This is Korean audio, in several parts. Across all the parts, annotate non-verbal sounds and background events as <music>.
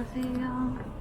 드릴까요?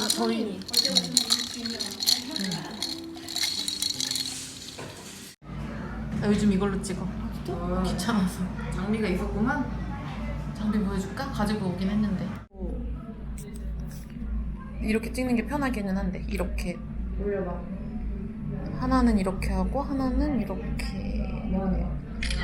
아, 저희. 나 요즘 이걸로 찍어. 귀찮아서. 장미가 있었구만. 장비 보여줄까? 가지고 오긴 했는데. 이렇게 찍는 게 편하기는 한데 이렇게 올려봐. 하나는 이렇게 하고 하나는 이렇게?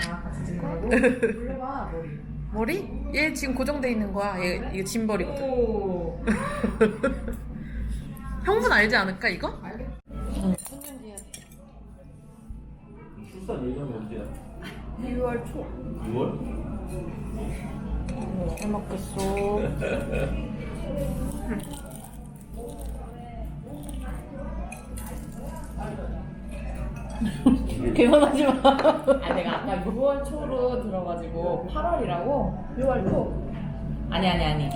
아, 같이 찍는 거고? <laughs> 올려봐, 머리. 머리? 얘 지금 고정돼 있는 거야. 얘 이거 짐벌이거든. 오. <laughs> 형분 알지 않을까 이거? 출산 예정이 언제야? 6월 초. 6월? 잘 먹겠어. <laughs> 개만하지 마. 아, 내가 아까 6월 초로 들어가지고 8월이라고? 6월 초. 아니, 아니, 아니.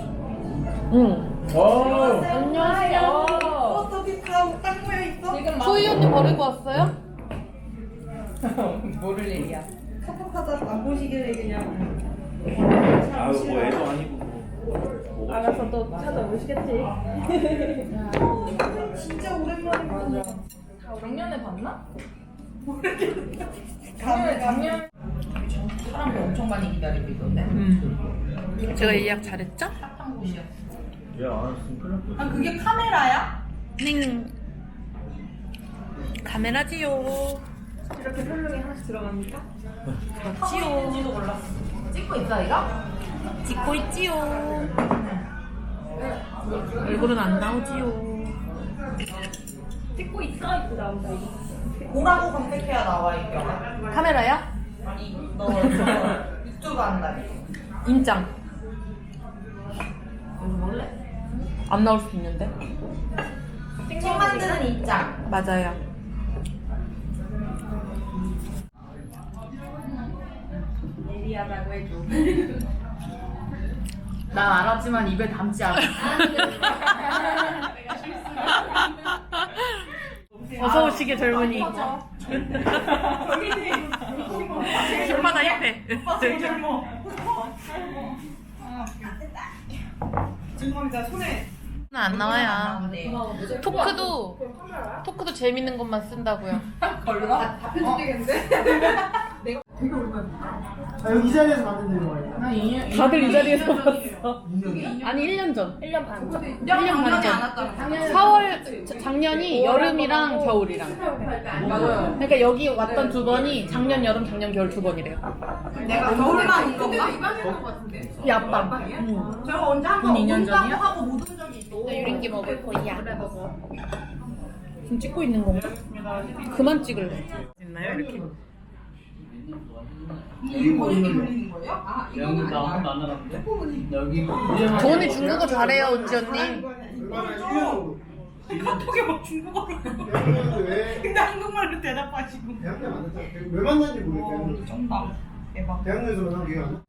응. 어! 안녕하세요. 어, 저기 다, 딱 모여 있어? 지금 막. 소희 언니 버리고 왔어요? <laughs> 모를 일이야. 카톡하다 안 보시길래 그냥 아유 뭐 애도 아니고 뭐 알아서 또 찾아오시겠지. 진짜 오랜만이야. 작년에 봤나? 작년에, 작년. 사람들 엄청 많이 기다리고 있던데. 응. 제가 예약 잘했죠? 핫한 곳이야. 했으면 큰일 뻔했어 아, 그게 카메라야? 네. 카메라지요. 이렇게 설명이 하나씩 들어갑니까? 찍지도 몰랐어. 찍고 있어, 이거? 찍고 있지요. 얼굴은 안 나오지요. 찍고 있어 이렇게 나온다 이거. 뭐라고 검색해야 나와 이거? 카메라야? 아니 너저 유튜브 한다 이거. 인짱. 여기 몰래? 안 나올 수도 있는데. 책 만드는 입장. 맞아요. 예리하다고 해줘. <laughs> 난 알았지만 입에 담지 않아. <laughs> 어서 오시게 젊은이. 젊마다 힙해. 죄송합니다 손에. 안 나와요. 토크도 토크도 재밌는 것만 쓴다고요. <laughs> 아, 여기 이 자리에서 만든 거예요. 다들 이 자리에서 봤어. 아니 1년 전. 1년 반 전. 1년 반 전. 4월 자- 작년이 여름이랑 겨울이랑. 맞아요. 그러니까 여기 왔던 두 번이 작년 여름, 작년 겨울 두 번이래요. 내가 겨울만 온 건가? 이 아빠. 응. 제가 언제 한번 군 2년 온다고 전이야? 하고 못 온 적이 있어. 나 유린기 먹을 거야. 지금 찍고 있는 건가? 그만 찍을래. 있나요 이렇게? 이게 거예요? 아 여기 이거는 나 아니야. 한번도 안 나갔는데? 여기 저 언니 중국어 잘해요, 은지 언니. 얼마나 1년으로. 카톡에 막 중국어로. <laughs> 왜? 근데 한국말로 대답하시고. 대학교 만났잖아. 왜 만났는지 모르겠어요. 쩐다. 대박. 대학로에서 만난 기억 안 나?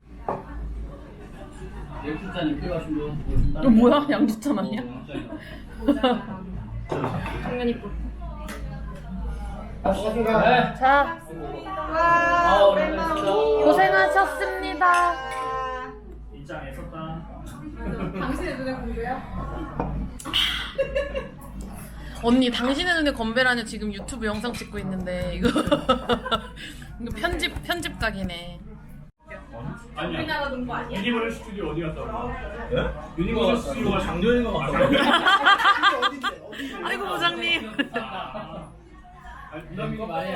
열두잔이 필요하신 분. 너 뭐야? 양주찬 아니야? 반갑습니다. 네. 자, 아, 오랜만이다. 고생하셨습니다. 인장 애썼다. 당신의 눈에 공부야? <laughs> 언니, 당신의 눈에 건배라뇨 지금 유튜브 영상 찍고 있는데 이거 <laughs> 이거 편집 편집 각이네. 아니야. 우리나라 농구 아니야? 유니버럴 스튜디오 어디 갔다 온 예? 유니버설 스튜디오가 작년인 것 같아. 어딘데? <laughs> 어디? 아이고 부장님. 많이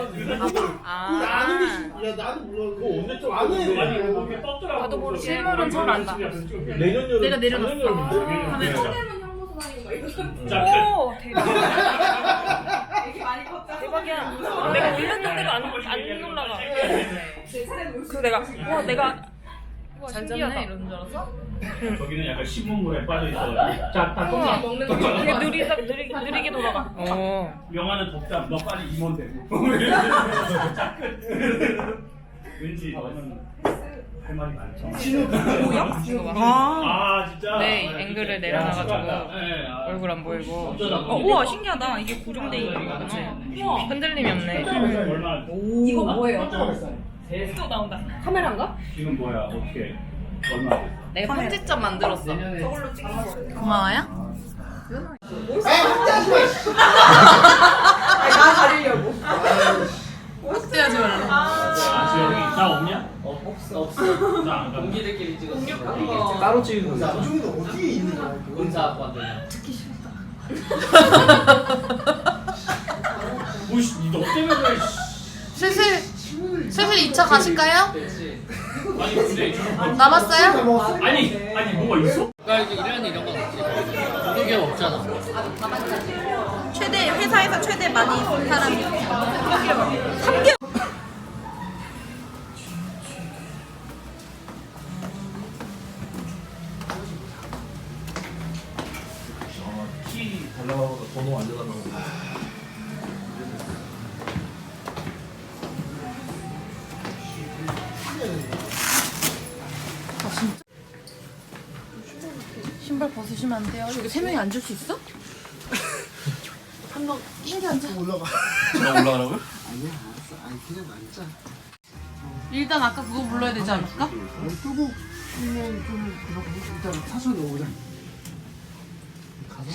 아, 씨- 야 나도 몰라. 그거 언제 좀 아니 떴더라고. 나도 모르게 실물은 잘 안다. 내년 여름. 내가 내려놨어. 작년 여름인데, 내년 카메라. 여름. 형무소 다니는 거 이거. 자, 오 대박. 애기 많이 컸다. 대박이야. 내가 올렸는데도 안, 안 올라가. 그 내가 와 내가 잘 잡네 이러는 줄 알았어? 저기는 약간 신문물에 빠져 있어가지고. 자, 다 떴다. 먹는 거. 되게 느리, 느리, 느리게 돌아가. 어. 영화는 덥다. 너 빨리 임원 되고. 자, <laughs> 끝. 왠지 너는 할 말이 많죠. 뭐야? 이거 봐. 아, 진짜. 네, 아, 앵글을 진짜. 내려놔가지고 야, 네, 아. 얼굴 안 보이고. 어쩌다 어, 우와 신기하다. 이게 고정돼 있는 거구나. 흔들림이 없네. 얼마? 이거 뭐예요? 또 나온다. 카메라인가? 지금 뭐야? 어떻게? 얼마 됐어? 내가 편집점 만들었어. 저걸로 찍은 거예요. 고마워요. 아, 나 가리려고. 확대하지 말라. 아, 지영이 나 없냐? 없어, 없어. 나안 가. 동기들끼리 찍었어. 따로 찍은 야, 거. 이쪽에는 어디에 있는 거야? 그거? 의사학과 때. 뭐씨, 너 때문에 그래. 씨. 슬슬 슬슬 2차 가실까요? 아니 근데 남았어요? 아니 아니 뭐가 있어? 나 이제 이런 이런 건 없지. 그게 없잖아. 최대 회사에서 최대 많이 본 사람이. 키 달라고 번호 알려달라 벗으시면 안 돼요. 여기 세 명이 앉을 수 있어? 한번 낑겨 앉아. 올라가. 나 올라가라고요? 일단 아까 그거 불러야 되지 않을까? 뜨고 있으면 좀 그렇고 일단 사서 넣어보자. 가서.